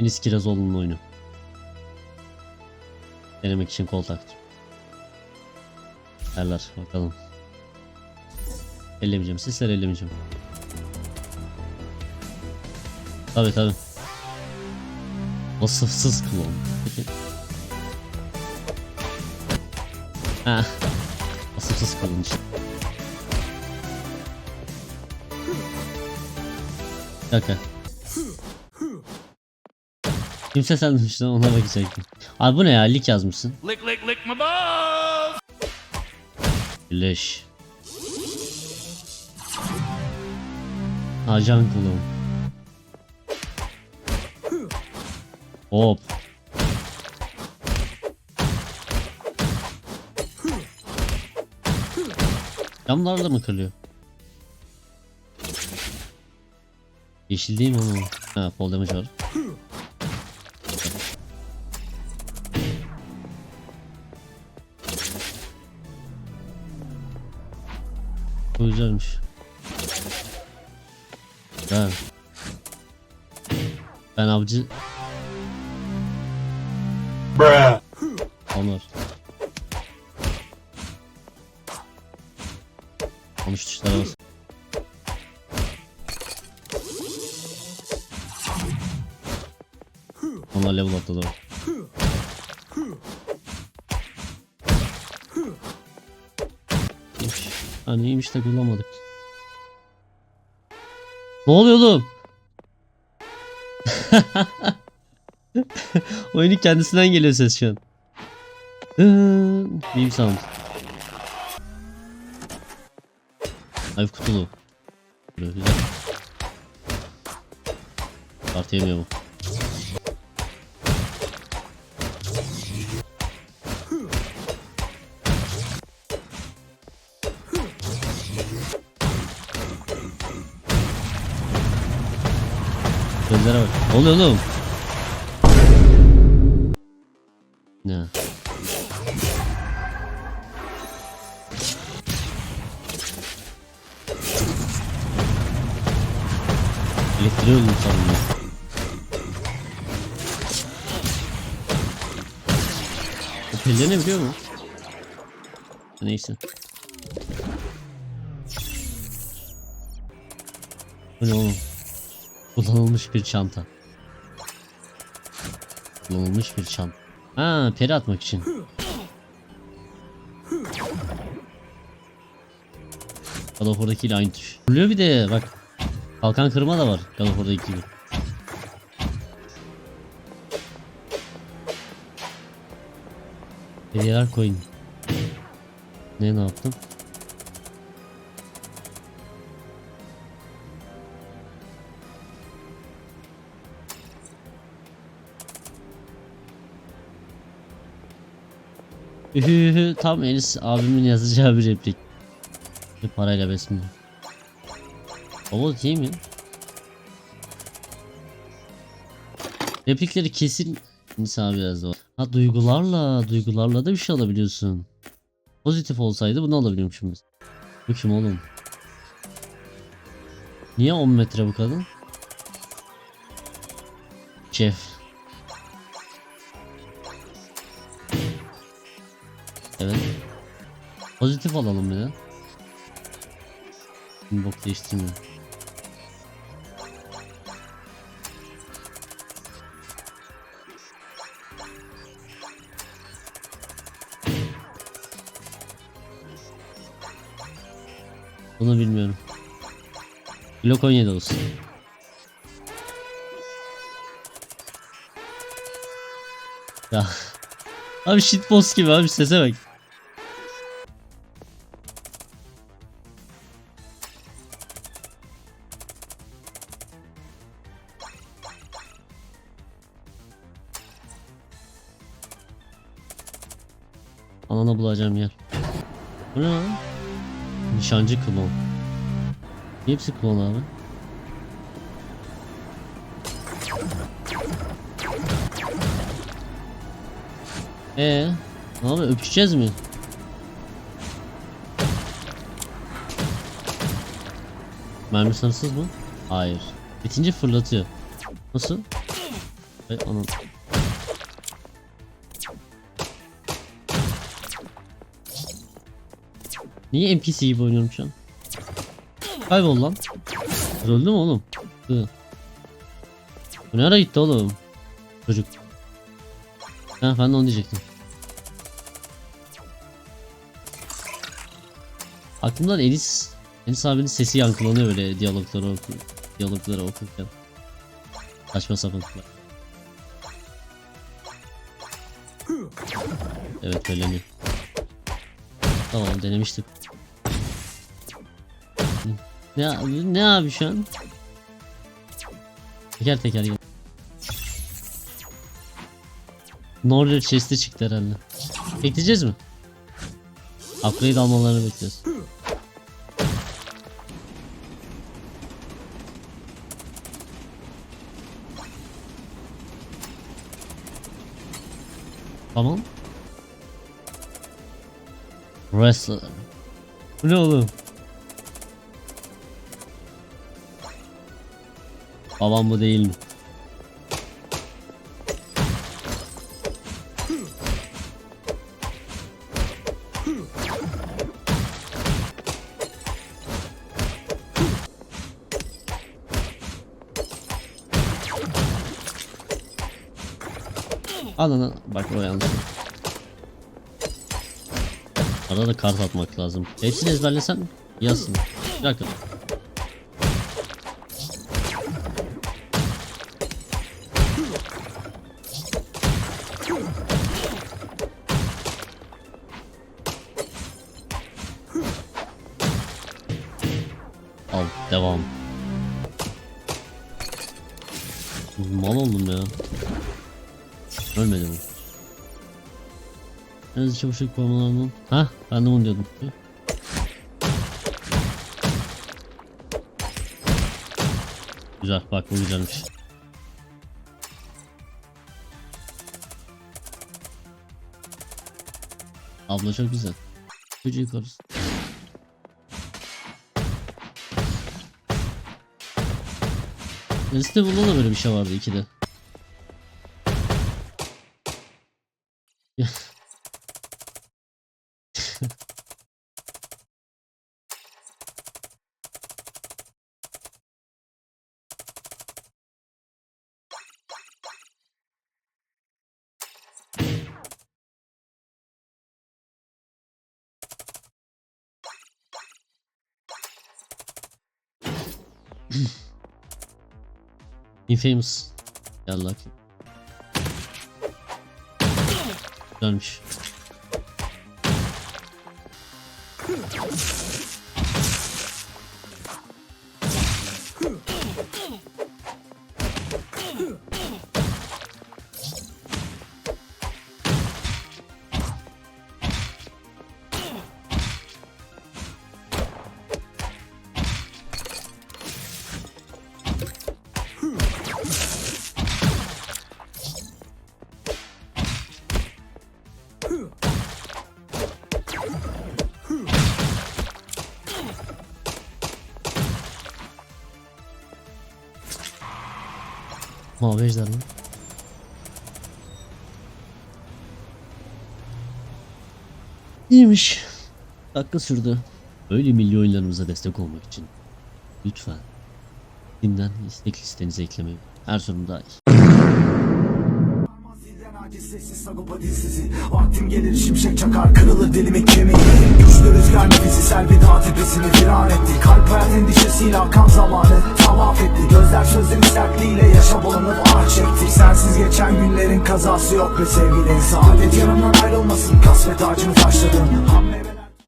Enis Kirazoğlu'nun oyunu. Denemek için kol taktım. Derler bakalım. Ellemeyeceğim. Sesler ellemeyeceğim. Tabi tabi. Vasıfsız klon. Peki. Ha. Vasıfsız klon işte. Bir dakika. Kimse senmiş lan ona bakacaktım. Abi bu ne ya lik yazmışsın. Lick, lick, lick my balls. Birleş. Ajan kulum. Hop. Camlar da mı kırılıyor? Yeşil değil mi oğlum? Ha fall damage var. Bu güzelmiş. Güzel. Ben avcı... Bruh. Onur. Konuş tuşlara bas. Onlar level atladı. Ha neymiş de kullanmadık. Ne oluyor oğlum? Oyunun kendisinden geliyor ses şu an. Beam sound. Hayf kutulu. Böyle güzel. Kart yemiyor bu. Gözlere bak. Ne oluyor oğlum? Ne? Elektriği öldüm sandım pilleri ne biliyor mu? Neyse. Bu ne oğlum? Kullanılmış bir çanta. Kullanılmış bir çanta. Ha, peri atmak için. God of War'daki ile aynı tuş. Vuruyor bir de bak. Kalkan kırma da var God of War'daki gibi. Hediyeler koyun. Ne ne yaptım? tam Enis abimin yazacağı bir replik. Bir parayla besmele. Baba değil mi? Replikleri kesin Enis abi yazdı. Ha duygularla, duygularla da bir şey alabiliyorsun. Pozitif olsaydı bunu alabiliyormuşum biz. Bu kim oğlum? Niye 10 metre bu kadın? Jeff. Evet. Pozitif alalım bir de. Şimdi bok değiştirmiyor. Bunu bilmiyorum. Glock 17 olsun. Ya. Abi shitpost gibi abi sese bak. Ananı bulacağım yer. Bu ne lan? Nişancı klon. Hepsi klon abi. Ee, yapıyor? Öpüşeceğiz mi? Mermi sınırsız mı? Hayır. Bitince fırlatıyor. Nasıl? Ay anam. Niye NPC gibi oynuyorum şu an? Kaybol lan. Öldü mü oğlum? Bu ne ara gitti oğlum? Çocuk. Ha ben de onu diyecektim. Aklımdan Enis Enis abinin sesi yankılanıyor böyle diyalogları oku diyalogları okurken. Saçma sapan. Evet söyleniyor. Tamam denemiştik. Ne, ne abi şu an? Teker teker gel. Norway chest'i çıktı herhalde. Bekleyeceğiz mi? Upgrade almalarını bekliyoruz. Tamam. Wrestler. Bu ne oğlum? Babam bu değil mi? Anana bak o yanlış. Arada kart atmak lazım. Hepsini ezberlesen yazsın. Bir dakika. Al devam. Mal oldum ya. Ölmedi bu. Enerji çabuşluk formalarından. Ha, ben de onu diyordum. Güzel, bak bu güzelmiş. Abla çok güzel. Çocuğu yukarısı. Liste bunda da böyle bir şey vardı ikide. Infamous. Gel lan. Mavi ejder mi? İyiymiş. Dakika sürdü. Böyle milli oyunlarımıza destek olmak için lütfen Steam'den istek listenize eklemeyi. Erzurum dahil. Aciz sessiz sagopa dilsizi Vaktim gelir şimşek çakar kırılır dilimin kemiği. Güçlü rüzgar nefesi sel dağ tepesini viran etti. Kalp hayat endişesiyle akan zamanı tavaf etti. Gözler sözlerin sertliğiyle yaşa bulanıp ah çekti. Sensiz geçen günlerin kazası yok be sevgili Saadet yanımdan ayrılmasın kasvet ağacını taşladım. Hamle